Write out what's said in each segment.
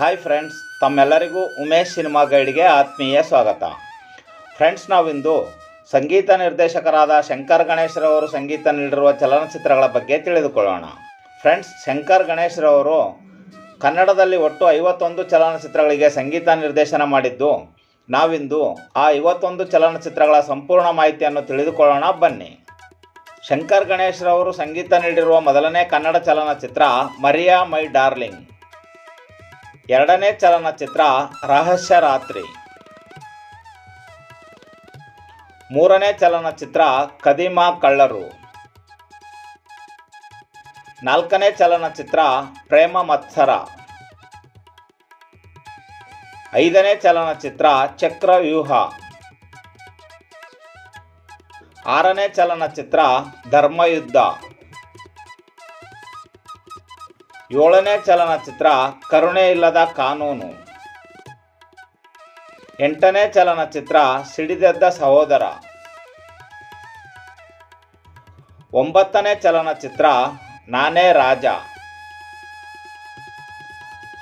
Hi friends ತಮ್ಮೆಲ್ಲರಿಗೂ Umesh cinema ಗೈಡ್ಗೆ ಆತ್ಮೀಯ ಸ್ವಾಗತ. ಫ್ರೆಂಡ್ಸ್ ನಾವಿಂದು ಸಂಗೀತ ನಿರ್ದೇಶಕರಾದ ಶಂಕರ್ ಗಣೇಶ್ರವರು ಸಂಗೀತ ನೀಡಿರುವ ಚಲನಚಿತ್ರಗಳ ಬಗ್ಗೆ ತಿಳಿದುಕೊಳ್ಳೋಣ. ಫ್ರೆಂಡ್ಸ್ ಶಂಕರ್ ಗಣೇಶ್ರವರು ಕನ್ನಡದಲ್ಲಿ ಒಟ್ಟು ಐವತ್ತೊಂದು ಚಲನಚಿತ್ರಗಳಿಗೆ ಸಂಗೀತ ನಿರ್ದೇಶನ ಮಾಡಿದ್ದು, ನಾವಿಂದು ಆ ಐವತ್ತೊಂದು ಚಲನಚಿತ್ರಗಳ ಸಂಪೂರ್ಣ ಮಾಹಿತಿಯನ್ನು ತಿಳಿದುಕೊಳ್ಳೋಣ, ಬನ್ನಿ. ಶಂಕರ್ ಗಣೇಶ್ರವರು ಸಂಗೀತ ನೀಡಿರುವ ಮೊದಲನೇ ಕನ್ನಡ ಚಲನಚಿತ್ರ ಮರಿಯಾ ಮೈ ಡಾರ್ಲಿಂಗ್. ಎರಡನೇ ಚಲನಚಿತ್ರ ರಹಸ್ಯ ರಾತ್ರಿ. ಮೂರನೇ ಚಲನಚಿತ್ರ ಕದಿಮಾ ಕಳ್ಳರು. ನಾಲ್ಕನೇ ಚಲನಚಿತ್ರ ಪ್ರೇಮ ಮತ್ಸರ. ಐದನೇ ಚಲನಚಿತ್ರ ಚಕ್ರವ್ಯೂಹ ಆರನೇ ಚಲನಚಿತ್ರ ಧರ್ಮಯುದ್ಧ. ಏಳನೇ ಚಲನಚಿತ್ರ ಕರುಣೆ ಇಲ್ಲದ ಕಾನೂನು. ಎಂಟನೇ ಚಲನಚಿತ್ರ ಸಿಡಿದೆದ್ದ ಸಹೋದರ. ಒಂಬತ್ತನೇ ಚಲನಚಿತ್ರ ನಾನೇ ರಾಜ.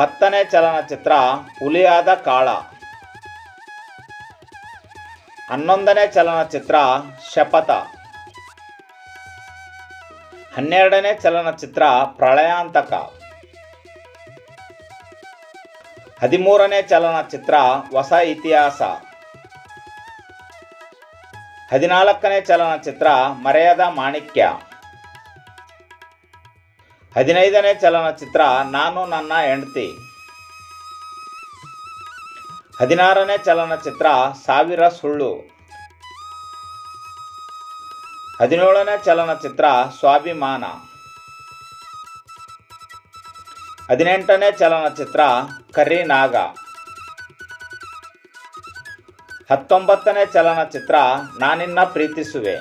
ಹತ್ತನೇ ಚಲನಚಿತ್ರ ಹುಲಿಯಾದ ಕಾಳ. ಹನ್ನೊಂದನೇ ಚಲನಚಿತ್ರ ಶಪಥ. ಹನ್ನೆರಡನೇ ಚಲನಚಿತ್ರ ಪ್ರಳಯಾಂತಕ. ಹದಿಮೂರನೇ ಚಲನಚಿತ್ರ ಹೊಸ ಇತಿಹಾಸ. ಹದಿನಾಲ್ಕನೇ ಚಲನಚಿತ್ರ ಮರೆಯದ ಮಾಣಿಕ್ಯ. ಹದಿನೈದನೇ ಚಲನಚಿತ್ರ ನಾನು ನನ್ನ ಹೆಂಡತಿ. ಹದಿನಾರನೇ ಚಲನಚಿತ್ರ ಸಾವಿರ ಸುಳ್ಳು. ಹದಿನೇಳನೇ ಚಲನಚಿತ್ರ ಸ್ವಾಭಿಮಾನ. ಹದಿನೆಂಟನೇ ಚಲನಚಿತ್ರ ಕರಿನಾಗ ಹತ್ತೊಂಬತ್ತನೇ ಚಲನಚಿತ್ರ ನಾನಿನ್ನ ಪ್ರೀತಿಸುವೆ.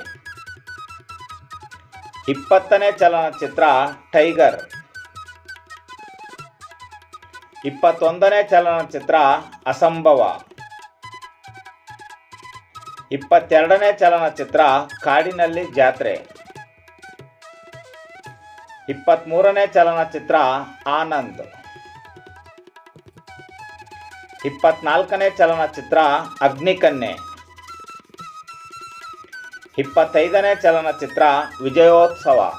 ಇಪ್ಪತ್ತನೇ ಚಲನಚಿತ್ರ ಟೈಗರ್. ಇಪ್ಪತ್ತೊಂದನೇ ಚಲನಚಿತ್ರ ಅಸಂಭವ. ಇಪ್ಪತ್ತೆರಡನೇ ಚಲನಚಿತ್ರ ಕಾಡಿನಲ್ಲಿ ಜಾತ್ರೆ. ಇಪ್ಪತ್ತ್ಮೂರನೇ ಚಲನಚಿತ್ರ ಆನಂದ್. ಇಪ್ಪತ್ನಾಲ್ಕನೇ ಚಲನಚಿತ್ರ ಅಗ್ನಿಕನ್ಯೆ. ಇಪ್ಪತ್ತೈದನೇ ಚಲನಚಿತ್ರ ವಿಜಯೋತ್ಸವ.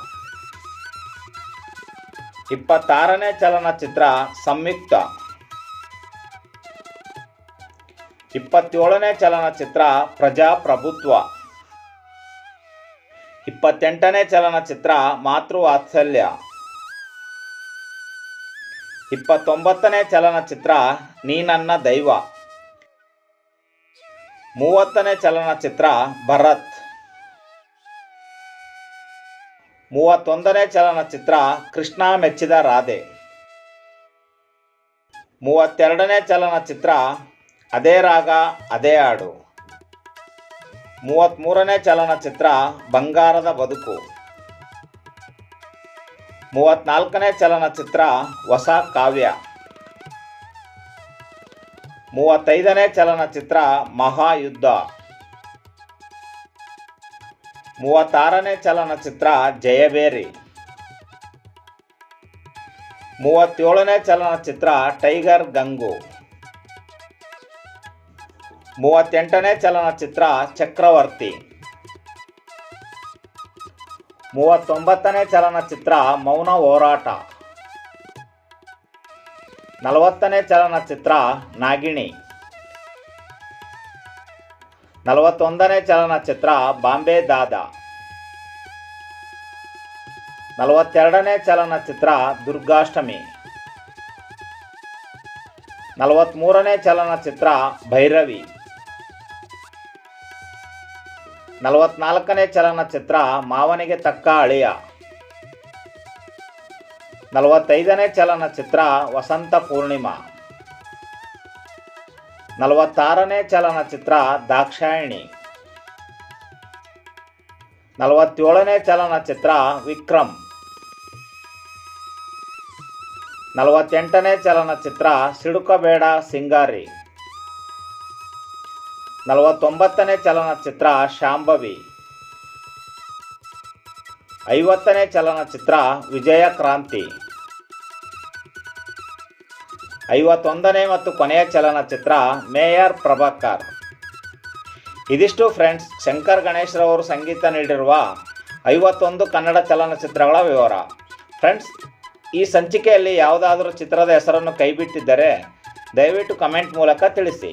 ಇಪ್ಪತ್ತಾರನೇ ಚಲನಚಿತ್ರ ಸಂಯುಕ್ತ. ಇಪ್ಪತ್ತೇಳನೇ ಚಲನಚಿತ್ರ ಪ್ರಜಾಪ್ರಭುತ್ವ. ಇಪ್ಪತ್ತೆಂಟನೇ ಚಲನಚಿತ್ರ ಮಾತೃವಾತ್ಸಲ್ಯ. ಇಪ್ಪತ್ತೊಂಬತ್ತನೇ ಚಲನಚಿತ್ರ ನೀ ನನ್ನ ದೈವ. ಮೂವತ್ತನೇ ಚಲನಚಿತ್ರ ಭರತ್. ಮೂವತ್ತೊಂದನೇ ಚಲನಚಿತ್ರ ಕೃಷ್ಣ ಮೆಚ್ಚಿದ ರಾಧೆ. ಮೂವತ್ತೆರಡನೇ ಚಲನಚಿತ್ರ ಅದೇ ರಾಗ, ಅದೇ ಹಾಡು. ಮೂವತ್ತ್ಮೂರನೇ ಚಲನಚಿತ್ರ, ಬಂಗಾರದ ಬದುಕು. ಮೂವತ್ತ್ನಾಲ್ಕನೇ ಚಲನಚಿತ್ರ, ಹೊಸ ಕಾವ್ಯ. ಮೂವತ್ತೈದನೇ ಚಲನಚಿತ್ರ, ಮಹಾಯುದ್ಧ. ಮೂವತ್ತಾರನೇ ಚಲನಚಿತ್ರ ಜಯಬೇರಿ ಮೂವತ್ತೇಳನೇ ಚಲನಚಿತ್ರ, ಟೈಗರ್ ಗಂಗು. ಮೂವತ್ತೆಂಟನೇ ಚಲನಚಿತ್ರ ಚಕ್ರವರ್ತಿ. ಮೂವತ್ತೊಂಬತ್ತನೇ ಚಲನಚಿತ್ರ ಮೌನ ಹೋರಾಟ. ನಲವತ್ತನೇ ಚಲನಚಿತ್ರ ನಾಗಿಣಿ. ನಲವತ್ತೊಂದನೇ ಚಲನಚಿತ್ರ ಬಾಂಬೆ ದಾದಾ. ನಲವತ್ತೆರಡನೇ ಚಲನಚಿತ್ರ ದುರ್ಗಾಷ್ಟಮಿ. ನಲವತ್ತ್ಮೂರನೇ ಚಲನಚಿತ್ರ ಭೈರವಿ. ನಲವತ್ನಾಲ್ಕನೇ ಚಲನಚಿತ್ರ ಮಾವನಿಗೆ ತಕ್ಕ ಅಳಿಯ. ನಲವತ್ತೈದನೇ ಚಲನಚಿತ್ರ ವಸಂತ ಪೂರ್ಣಿಮಾ. ನಲವತ್ತಾರನೇ ಚಲನಚಿತ್ರ ದಾಕ್ಷಾಯಿಣಿ. ನಲವತ್ತೇಳನೇ ಚಲನಚಿತ್ರ ವಿಕ್ರಮ್. ನಲವತ್ತೆಂಟನೇ ಚಲನಚಿತ್ರ ಸಿಡುಕಬೇಡ ಸಿಂಗಾರಿ. ನಲವತ್ತೊಂಬತ್ತನೇ ಚಲನಚಿತ್ರ ಶಾಂಭವಿ. ಐವತ್ತನೇ ಚಲನಚಿತ್ರ ವಿಜಯ ಕ್ರಾಂತಿ. ಐವತ್ತೊಂದನೇ ಮತ್ತು ಕೊನೆಯ ಚಲನಚಿತ್ರ ಮೇಯರ್ ಪ್ರಭಾಕರ್. ಇದಿಷ್ಟು ಫ್ರೆಂಡ್ಸ್, ಶಂಕರ್ ಗಣೇಶ್ರವರು ಸಂಗೀತ ನೀಡಿರುವ ಐವತ್ತೊಂದು ಕನ್ನಡ ಚಲನಚಿತ್ರಗಳ ವಿವರ. ಫ್ರೆಂಡ್ಸ್, ಈ ಸಂಚಿಕೆಯಲ್ಲಿ ಯಾವುದಾದರೂ ಚಿತ್ರದ ಹೆಸರನ್ನು ಕೈಬಿಟ್ಟಿದ್ದರೆ ದಯವಿಟ್ಟು ಕಮೆಂಟ್ ಮೂಲಕ ತಿಳಿಸಿ.